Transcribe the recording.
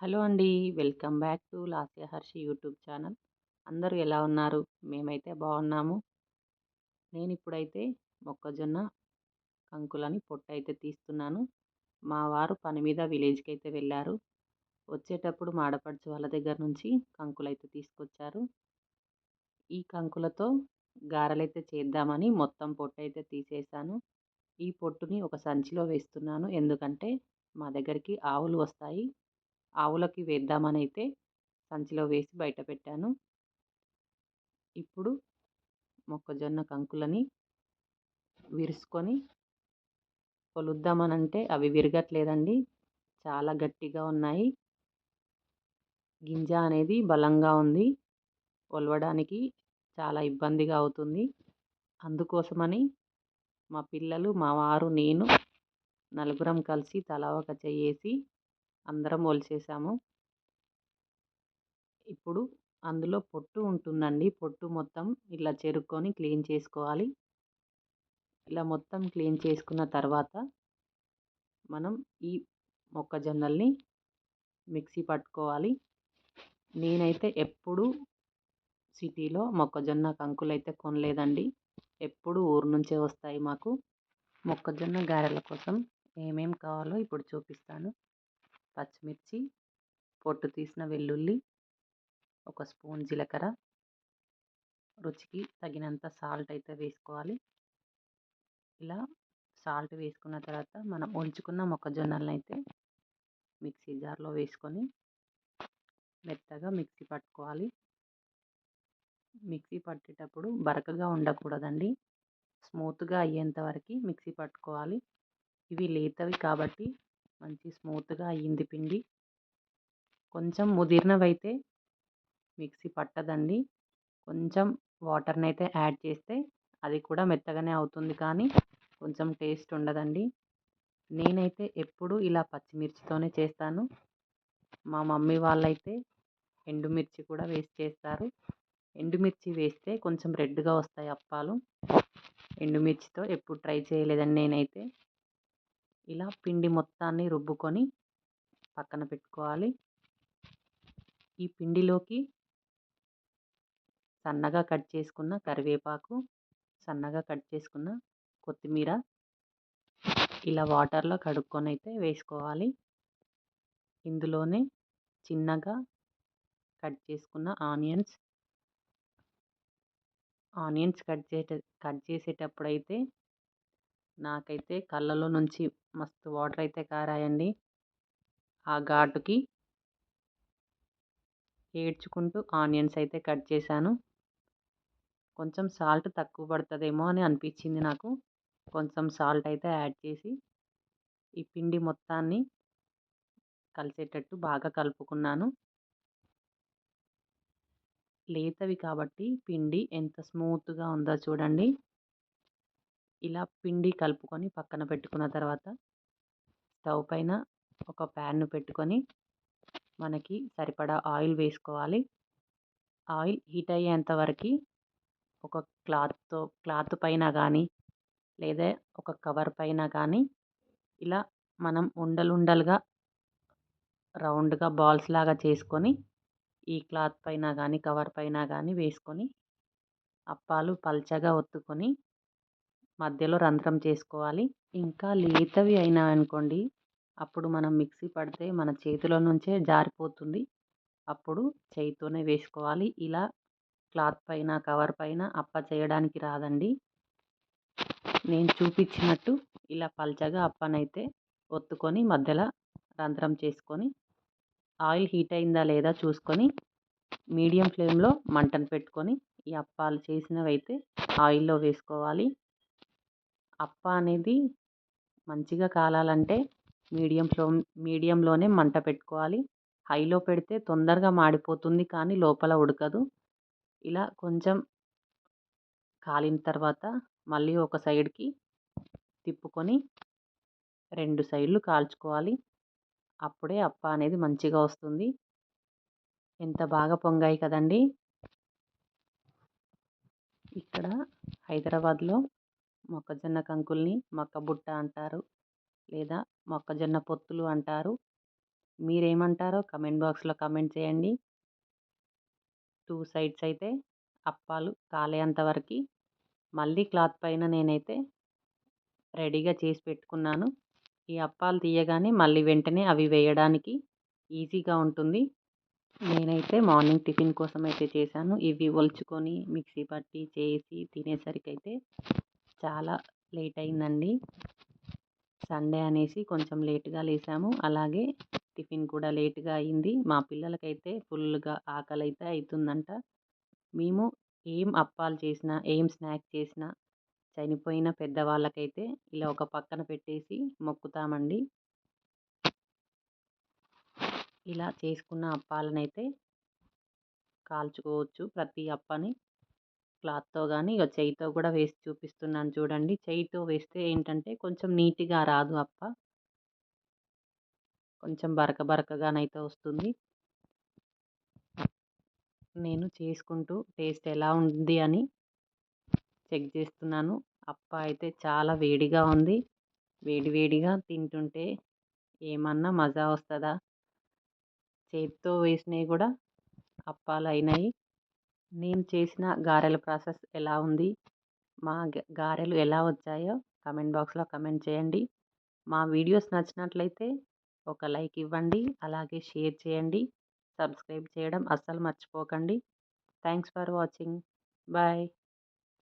Hello అండి. Welcome back to Lasya Harshi YouTube channel. అందరూ ఎలా ఉన్నారు? మేమైతే బాగున్నాము నేను ఇప్పుడైతే మొక్కజొన్న కంకులని పొట్టు అయితే తీస్తున్నాను. మా వారు పని మీద విలేజ్కి అయితే వెళ్ళారు. వచ్చేటప్పుడు మాడపడుచు వాళ్ళ దగ్గర నుంచి కంకులు అయితే తీసుకొచ్చారు. ఈ కంకులతో గారెలైతే చేద్దామని మొత్తం పొట్టు అయితే తీసేసాను. ఈ పొట్టుని ఒక సంచిలో వేస్తున్నాను. ఎందుకంటే మా దగ్గరికి ఆవులు వస్తాయి. ఆవులకి వేద్దామని అయితే సంచిలో వేసి బయట పెట్టాను. ఇప్పుడు మొక్కజొన్న కంకులని విరుసుకొని కొలుద్దామనంటే అవి విరగట్లేదండి. చాలా గట్టిగా ఉన్నాయి. గింజ అనేది బలంగా ఉంది. కొలవడానికి చాలా ఇబ్బందిగా అవుతుంది. అందుకోసమని మా పిల్లలు మా వారు నేను నలుగురం కలిసి తలా ఒక చెయ్యేసి అందరం ఒలిసేసాము. ఇప్పుడు అందులో పొట్టు ఉంటుందండి. పొట్టు మొత్తం ఇలా చెరుక్కొని క్లీన్ చేసుకోవాలి. ఇలా మొత్తం క్లీన్ చేసుకున్న తర్వాత మనం ఈ మొక్కజొన్నల్ని మిక్సీ పట్టుకోవాలి. నేనైతే ఎప్పుడు సిటీలో మొక్కజొన్న కంకులు అయితే కొనలేదండి. ఎప్పుడు ఊరు నుంచే వస్తాయి మాకు. మొక్కజొన్న గారెల కోసం ఏమేం కావాలో ఇప్పుడు చూపిస్తాను. పచ్చిమిర్చి పొట్టు తీసిన వెల్లుల్లి ఒక స్పూన్ జీలకర్ర. రుచికి తగినంత సాల్ట్ అయితే వేసుకోవాలి. ఇలా సాల్ట్ వేసుకున్న తర్వాత మనం ఉంచుకున్న మొక్కజొన్నలను అయితే మిక్సీ జార్లో వేసుకొని మెత్తగా మిక్సీ పట్టుకోవాలి. మిక్సీ పట్టేటప్పుడు బరకగా ఉండకూడదండి. స్మూత్గా అయ్యేంత వరకు మిక్సీ పట్టుకోవాలి. ఇవి లేతవి కాబట్టి మంచి స్మూత్గా అయ్యింది పిండి. కొంచెం ముదిరినవైతే మిక్సీ పట్టదండి. కొంచెం వాటర్ని అయితే యాడ్ చేస్తే అది కూడా మెత్తగానే అవుతుంది కానీ కొంచెం టేస్ట్ ఉండదండి. నేనైతే ఎప్పుడు ఇలా పచ్చిమిర్చితోనే చేస్తాను. మా మమ్మీ వాళ్ళైతే ఎండుమిర్చి కూడా వేసి చేస్తారు. ఎండుమిర్చి వేస్తే కొంచెం రెడ్గా వస్తాయి అప్పాలు. ఎండుమిర్చితో ఎప్పుడు ట్రై చేయలేదండి నేనైతే. ఇలా పిండి మొత్తాన్ని రుబ్బుకొని పక్కన పెట్టుకోవాలి. ఈ పిండిలోకి సన్నగా కట్ చేసుకున్న కరివేపాకు సన్నగా కట్ చేసుకున్న కొత్తిమీర ఇలా వాటర్లో కడుక్కొని అయితే వేసుకోవాలి. ఇందులోనే చిన్నగా కట్ చేసుకున్న ఆనియన్స్ ఆనియన్స్ కట్ చేసే కట్ చేసేటప్పుడు అయితే నాకైతే కళ్ళలో నుంచి మస్తు వాటర్ అయితే కారాయండి. ఆ ఘాటుకి ఏడ్చుకుంటూ ఆనియన్స్ అయితే కట్ చేశాను. కొంచెం సాల్ట్ తక్కువ పడుతుందేమో అని అనిపించింది నాకు. కొంచెం సాల్ట్ అయితే యాడ్ చేసి ఈ పిండి మొత్తాన్ని కలిసేటట్టు బాగా కలుపుకున్నాను. లేతవి కాబట్టి పిండి ఎంత స్మూత్గా ఉందో చూడండి. ఇలా పిండి కలుపుకొని పక్కన పెట్టుకున్న తర్వాత స్టవ్ పైన ఒక ప్యాన్ను పెట్టుకొని మనకి సరిపడా ఆయిల్ వేసుకోవాలి. ఆయిల్ హీట్ అయ్యేంత వరకు ఒక క్లాత్తో క్లాత్ పైన కానీ లేదా ఒక కవర్ పైన కానీ ఇలా మనం ఉండలుండలుగా రౌండ్గా బాల్స్ లాగా చేసుకొని ఈ క్లాత్ పైన కానీ కవర్ పైన కానీ వేసుకొని అప్పాలు పల్చగా ఒత్తుకొని మధ్యలో రంధ్రం చేసుకోవాలి. ఇంకా లేతవి అయినా అనుకోండి అప్పుడు మనం మిక్సీ పడితే మన చేతిలో నుంచే జారిపోతుంది. అప్పుడు చేయితోనే వేసుకోవాలి. ఇలా క్లాత్ పైన కవర్ పైన అప్ప చేయడానికి రాదండి. నేను చూపించినట్టు ఇలా పల్చగా అప్పనైతే ఒత్తుకొని మధ్యలో రంధ్రం చేసుకొని ఆయిల్ హీట్ అయిందా లేదా చూసుకొని మీడియం ఫ్లేమ్లో మంటను పెట్టుకొని ఈ అప్పాలు చేసినవి అయితే ఆయిల్లో వేసుకోవాలి. అప్ప అనేది మంచిగా కాలాలంటే మీడియం ఫ్లో మీడియంలోనే మంట పెట్టుకోవాలి. హైలో పెడితే తొందరగా మాడిపోతుంది కానీ లోపల ఉడకదు. ఇలా కొంచెం కాలిన తర్వాత మళ్ళీ ఒక సైడ్కి తిప్పుకొని రెండు సైడ్లు కాల్చుకోవాలి. అప్పుడే అప్ప అనేది మంచిగా వస్తుంది. ఎంత బాగా పొంగాయి కదండి! ఇక్కడ హైదరాబాద్లో మొక్కజొన్న కంకుల్ని మొక్క బుట్ట అంటారు. లేదా మొక్కజొన్న పొత్తులు అంటారు. మీరేమంటారో కమెంట్ బాక్స్లో కమెంట్ చేయండి. టూ సైడ్స్ అయితే అప్పాలు కాలేంత వరకు. మళ్ళీ క్లాత్ పైన నేనైతే రెడీగా చేసి పెట్టుకున్నాను. ఈ అప్పాలు తీయగానే మళ్ళీ వెంటనే అవి వేయడానికి ఈజీగా ఉంటుంది. నేనైతే మార్నింగ్ టిఫిన్ కోసం అయితే చేశాను. ఇవి ఒలుచుకొని మిక్సీ పట్టి చేసి తినేసరికి అయితే చాలా లేట్ అయిందండి సండే అనేసి కొంచెం లేట్గా లేసాము. అలాగే టిఫిన్ కూడా లేట్గా అయింది. మా పిల్లలకైతే ఫుల్గా ఆకలి అయితే అవుతుందంట మేము ఏం అప్పాలు చేసినా ఏం స్నాక్ చేసినా చనిపోయిన పెద్దవాళ్ళకైతే ఇలా ఒక పక్కన పెట్టేసి మొక్కుతామండి. ఇలా చేసుకున్న అప్పాలనైతే కాల్చుకోవచ్చు ప్రతి అప్పని. క్లాత్తో కానీ ఇక చేయితో కూడా వేసి చూపిస్తున్నాను చూడండి. చేయితో వేస్తే ఏంటంటే కొంచెం నీట్గా రాదు అప్ప. కొంచెం బరక బరకగానైతే వస్తుంది. నేను చేసుకుంటూ టేస్ట్ ఎలా ఉంది అని చెక్ చేస్తున్నాను. అప్ప అయితే చాలా వేడిగా ఉంది. వేడివేడిగా తింటుంటే ఏమన్నా మజా వస్తుందా? చేతితో వేసినవి కూడా అప్పాలు అయినాయి నేను చేసిన గారెల ప్రాసెస్ ఎలా ఉంది? మా గారెలు ఎలా వచ్చాయో కమెంట్ బాక్స్లో కమెంట్ చేయండి. మా వీడియోస్ నచ్చినట్లయితే ఒక లైక్ ఇవ్వండి అలాగే షేర్ చేయండి సబ్స్క్రైబ్ చేయడం అస్సలు మర్చిపోకండి. Thanks for watching. బాయ్.